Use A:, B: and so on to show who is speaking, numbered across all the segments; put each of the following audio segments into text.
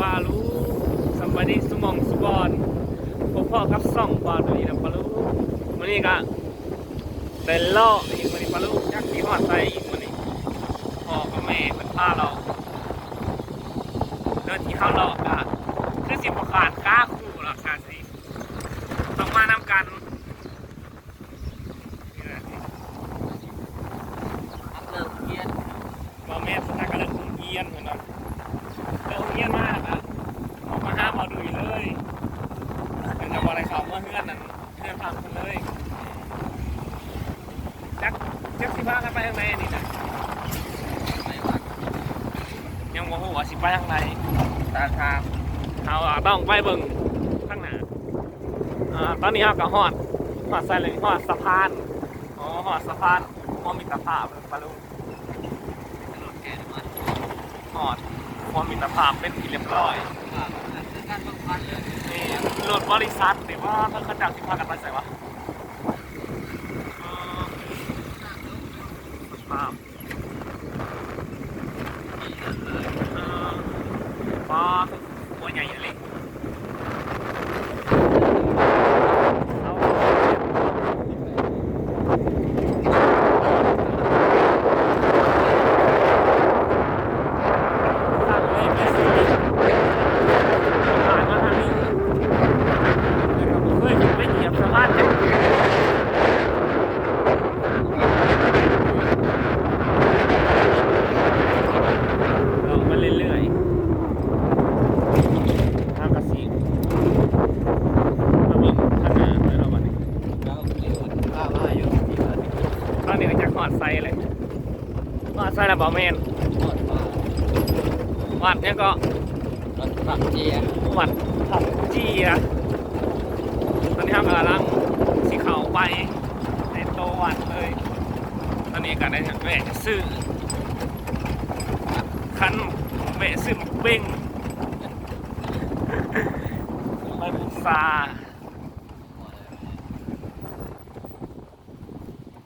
A: ปลาลูสำบายดีสมองสุบอนพบพ่อกับซ่องปลาตัวนี้นะปลาลูวันนี้ก็ได้ล่ออีกวันนี้ปลาลูยักษ์ที่หอดใส่อีกวันนี้พ่อกับแม่เป็นพาเราเดินที่เขาเลาะก็คือสิบกว่าขาดก้าคู่ราคาสิต้องมานำกันแหละ
B: เลิกเรียน
A: บอแม่สถานการณ์โรงเรียนเหมือนกันเลิกเรียนมากอะออกมาห้ามเอาดูเลยเป็นกับ อะไรเขาเมื่อนนั่นเพื่อนพังกันเลยจักจักสิพากันไปทางไหนนี่นะ
B: ไม่ว่า
A: ยังโมโหว่าสิไปทางไหน
B: ตาทาง
A: เอาอะต้องไปเบิ่งข้างหน้าอ่าตอนนี้เราก็ฮอดฮอดใส่เลยฮอดสะพานอ๋อฮอดสะพานมอมิตรภาพปะลุง
B: ถนนแก่มัน
A: ฮอดมอมิตรภาพเป็นที่เรียบร้อย
B: ว่าคือการบังคับเลย
A: นี่รถบริษัทหรือว่าเขาเขาจับสิพากันไปใส่วะเอ่อภาพเอ่อปลาหัวใหญ่เลยเอาทางเลขไปสิผ่านมาทางนี้แล้วก็บ่เคยไปเหยียบสะพานจังเรามาเรื่อยๆทางกระสีมาเบิ่งข้างหน้าไปเราบัดนี้
B: เราเรียนว่าว่าอยู่ที่บ้าน
A: ตอนนี้ก็จะหอดไซเลยหอดไซ แล้วบอกเมน
B: ทอดว่า
A: วัดเนี่ยก็
B: รถฝักเจีย
A: วัดผักจีอะตอนนี้เรากำลังสีเขาไปในโตวัดเลย ตอนนี้ก็ได้แวะซื้อคันแวะซื้อเบ่งไปบุษา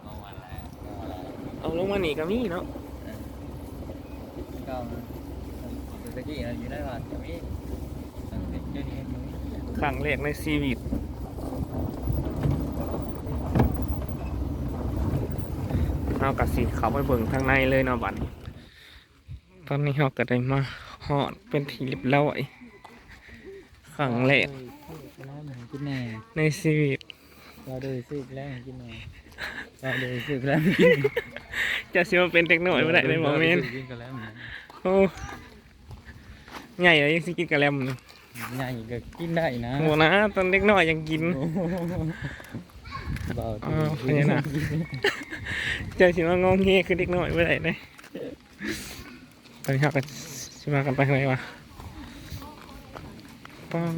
B: เอาวันแล้วเอาวันแล้ว
A: เอาลงมานี่ก็มีเนาะ
B: ก็ตะกี้เราอยู่ได้ว่าจะมีตั้งแต่เดี๋ยวนี้อยู่
A: ครั้งแรกในชีวิตเอากระสีเขาไปเบิ่งทางในเลยเนาะบัดนี้ตอนนี้เราก็ได้มาหอดเป็นทีเรียบร้อยครั้งแรก
B: แล้วเหมือนกินแน่
A: ในชีวิต
B: เราดูสึกแล้วกินแน่เราดูสึกแล้ว
A: จะเชื่อว่าเป็นเทคโนโลยีไม่ได้เลยหมอเมน
B: กินกันแล้ว
A: โอ้ใหญ่เลยยังสิกินกะแลมนี่
B: ใหญ่ก็กินได้นะ
A: โหนะตอนเด็กน้อยยังกิน
B: เบา
A: อ้าวพญานาคเจอสิว่างงเงี้คือเด็กน้อยไม่ได้เลยตอนนี้เราก็ชิมากันไปทางไหนวะป้อง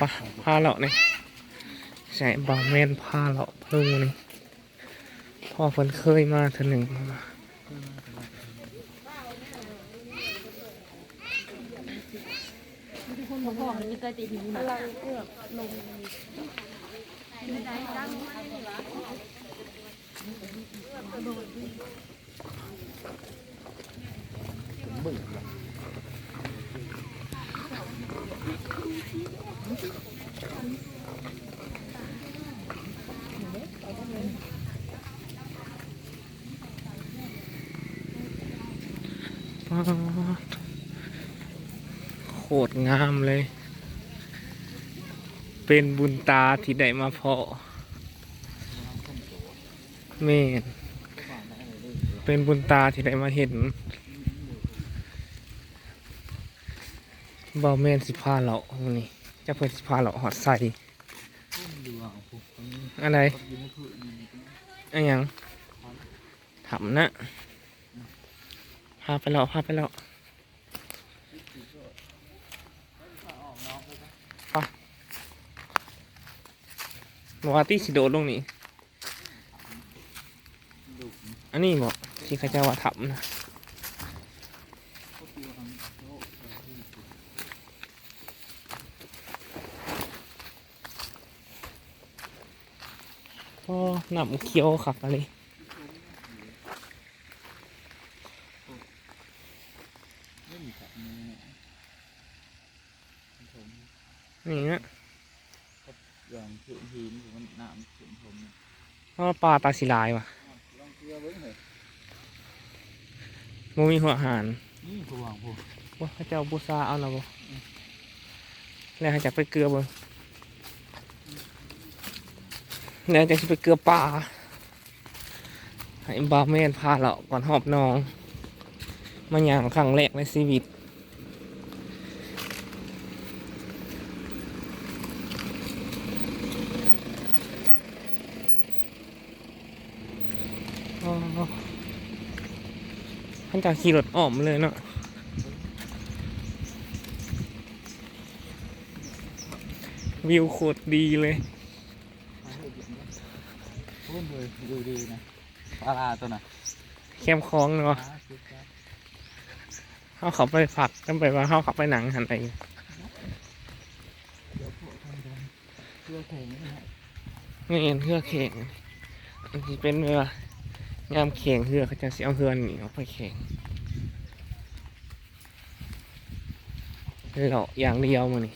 A: ปะพาเราเนี่ยใช่บาวแมนพาเราพลุงนี่ พ่อเพิ่นเคยมาเธอหนึ่งมา
C: อมันมีกระติกหินกำลังเอือกลง
A: ป๊าด โคตรงามเลย เป็นบุญตาที่ได้มาเพาะแม่นเป็นบุญตาที่ได้มาเห็นบ่แม่นสิพาเราวันนี้จะเพิ่นสิพาเราหอดใส่อะไรอะไรยังถามนะ พาไปแล้วพาไปแล้วไปบอกว่าที่สิโดดลงนี่อันนี้บอกที่เขาเจะว่าถามนะก็หนำเคี้ยวขับอะไร
B: โนี่
A: ฮะ
B: อย่างถึงหินมันน้ำถึงผมเนี่ย
A: เพราะว่าปลาตาสีลายว่ะ
B: ลองเกลือเบิ้งเลย
A: โมมีหัวอาหาร
B: นี่ผู้หวังผู้
A: ว่าเขาจะเอาบูซาเอาหน่ะบ่แล้วเขาจะไปเกลือบ่แล้วจะไปเกลือปลาให้บาร์แมนพาเราก่อนหอบน้อง มาอย่างครั้งแรกในชีวิต ท่านจะขี่รถอ้อมเลยเนาะวิวโคตรดีเลย
B: พูดเลยดูดีนะปลาลาตัวน่ะ
A: แคมป์คลองเนาะเขาเขาไปผักกันไปว่าเขาเขาไปหนังหันไป
B: เกลือแข็งนะฮะ
A: ไม่เห็นเฮือกแข่งอันนี้เป็นเวลา ยามแข่งเฮือเขาจะเสียเอาเฮือนหนีออกไปแข่งเหล่าอย่างเดียวมานี่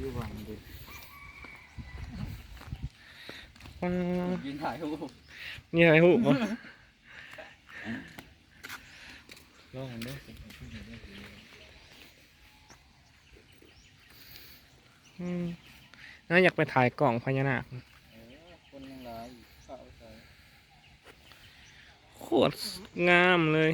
B: อยู่หวังดิ
A: ว้าว
B: ยืนถ่ายรูป
A: นี่ไรหูปะ
B: ลองมันด้วย
A: อืมน่าอยากไปถ่ายกล่องพญานาค
B: คนยังหลายเข้าใส่
A: โคตรงามเลย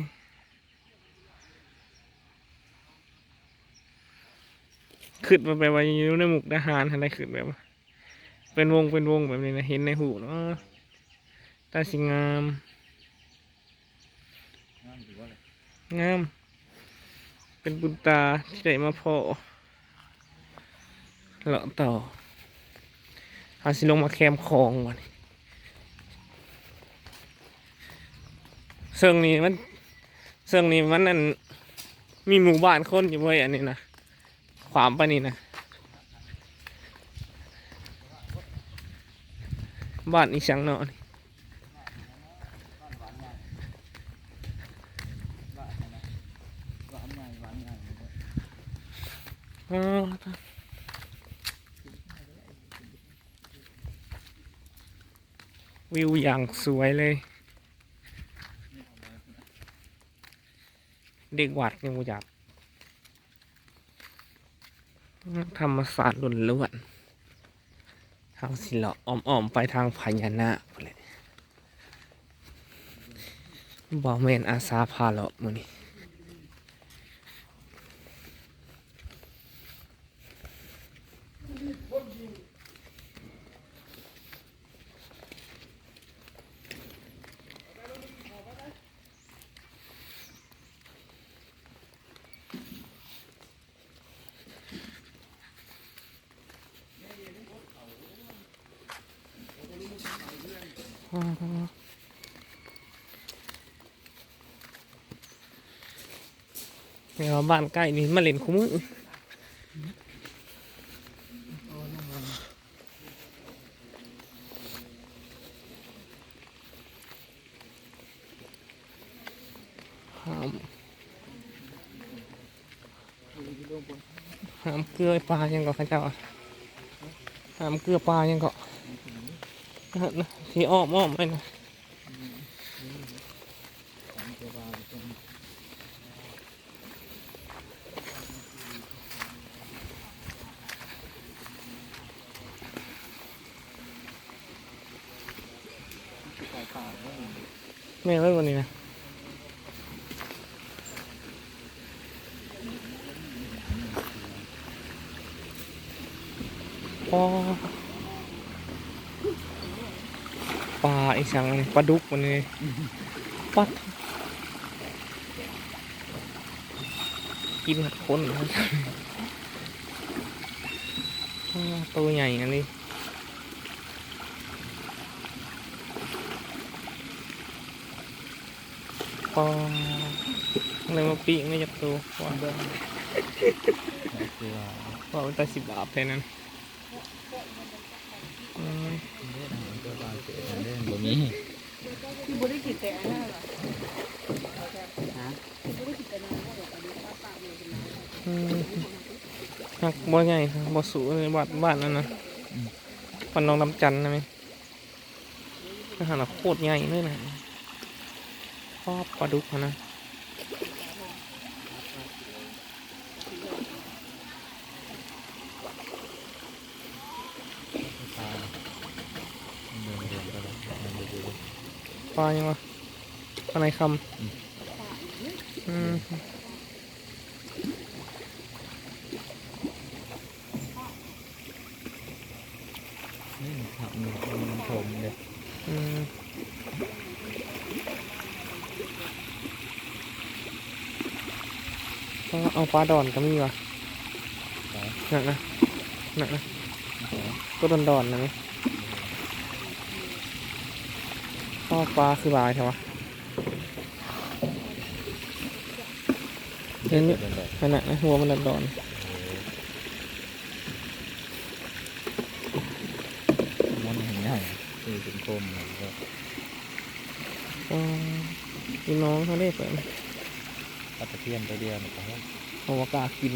A: ขึ้นมาไปว่าอยู่ในหมุกดาหารอะไรขึ้นแบบ เป็นวงเป็นวงแบบนี้นะเห็นในหูเนาะตาสิงาม
B: งาม
A: งามเป็นบุญตาที่ได้มาพอเลาะต่อหาสิลงมาแคมคลองวันนี้ เซิงนี้มันเซิงนี้มันนั่นมีหมู่บ้านคนอยู่เว้ยอันนี้นะขวามไปนี่นะบ้านอีสังเนาะอ๋อวิวอย่างสวยเลย เด็กวัดยังบ่อยากธรรมศาสตร์ล้นล้วนทางสิลป์อ้อมๆไปทางพญานาคเลยบอเมนอาซาพาเลาะมือนี้ นี่ยว่าบ้านใกล้นี่มาเล่นคุ้มือห้ามห้ามเกลือปลายังก็ข้าเจ้าอะห้ามเกลือปลายังก็นะนะ ที่อ้อมอ้อมไปนะ
B: ใส่ปากด้วย
A: แม่ไว้วันนี้นะปลาปลาไอ้สังนี่ปลาดุกวันนี้ปัดกินหัดคนนะครับอ้าวตัวใหญ่อันนี้ปลาอะไรมาปีกไม่จับตัวว่า
B: เกลือ
A: ว่าเป็นตาสิบบาทแค่นั้นอืม
B: เกลือปลาเกลือเล่นบ่ มี
C: ที่บุได้กินแต่อันนั้นเหรอ
B: ฮะ
C: ที่บุได้กินแต่น้ำเหรออันนี้ป้าปากเลยเป็นน้ำ
A: อืมหักบ่ใหญ่บ่สูงเลยบ้านบ้านนั่นนะบ้านน้องลำจันทน์นะไหมอาหารโคตรใหญ่เลยนะชอบปลาดุกอะนะ
B: ปลาเดินเดินไปเลยเดินไปดู
A: ปลายังวะปลาในคำอืม
B: นี่มันขับมันมันชมเลย
A: อืมก็เอาปลาดอนก็มีวะ
B: ปลา
A: หนักนะหนักนะ
B: ปลา
A: ก็ดอนดอนๆนะไหม ก็ปลาคือลายใช่ปะเห็นนี่
B: เดินแบบ
A: ขนาดนะหัวมันดอนดอน
B: มันเห็นง่ายคือเป็นโคมอะไรก็
A: ๆอ๋อพี่น้องเขาได้เปิด
B: ปลาตะเพียนตัวเดียวนะครับ
A: เอาวากล้ากิน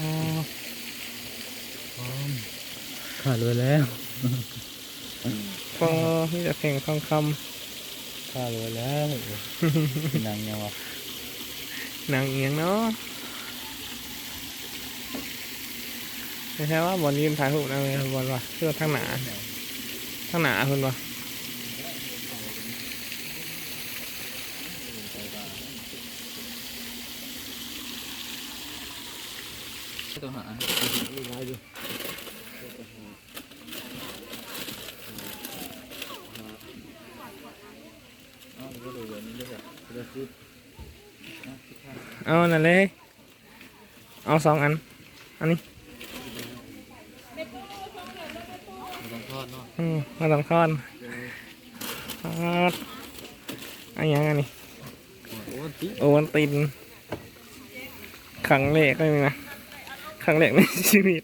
A: อ๋อ
B: ขาดเลยแล้ว
A: ก็มีแต่แข่งทองค
B: ขาดเลยแล้วนางยังวะำ
A: หนังเอียงเนาะไม่ใช่ว่าบอลยืนถ่ายรูปนะเลยบอลว่ะเสื้อทางหนาทางหนาคุณวะ
B: ต้องหาอ๋อก็ดูแบบนี้ด้วยแบบจะซื้อ
A: เอานั่นเลย เอาสองอัน อันนี้
B: ต้องทอดเนาะ
A: อืมมาสองค้อนทอดอันยังอันนี้
B: โอ้ติ๊
A: โอวันตินครั้งแรกเลยนะครั้งแรกในชีวิต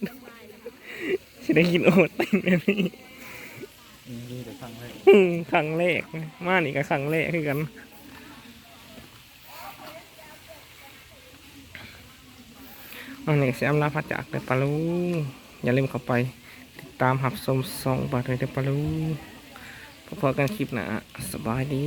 A: ที่ได้กินโอวัลตินแบบนี้
B: นี่แต่ฟังเลย
A: อืมครั้งแรกมานี่ก็ครั้งแรกคือกัน อันนี้เสียมลาพระจากเดปลาลูอย่าลืมเข้าไปติดตามหับสมสองบาทเลยเดปลาลูพบกันคลิปหน้าสบายดี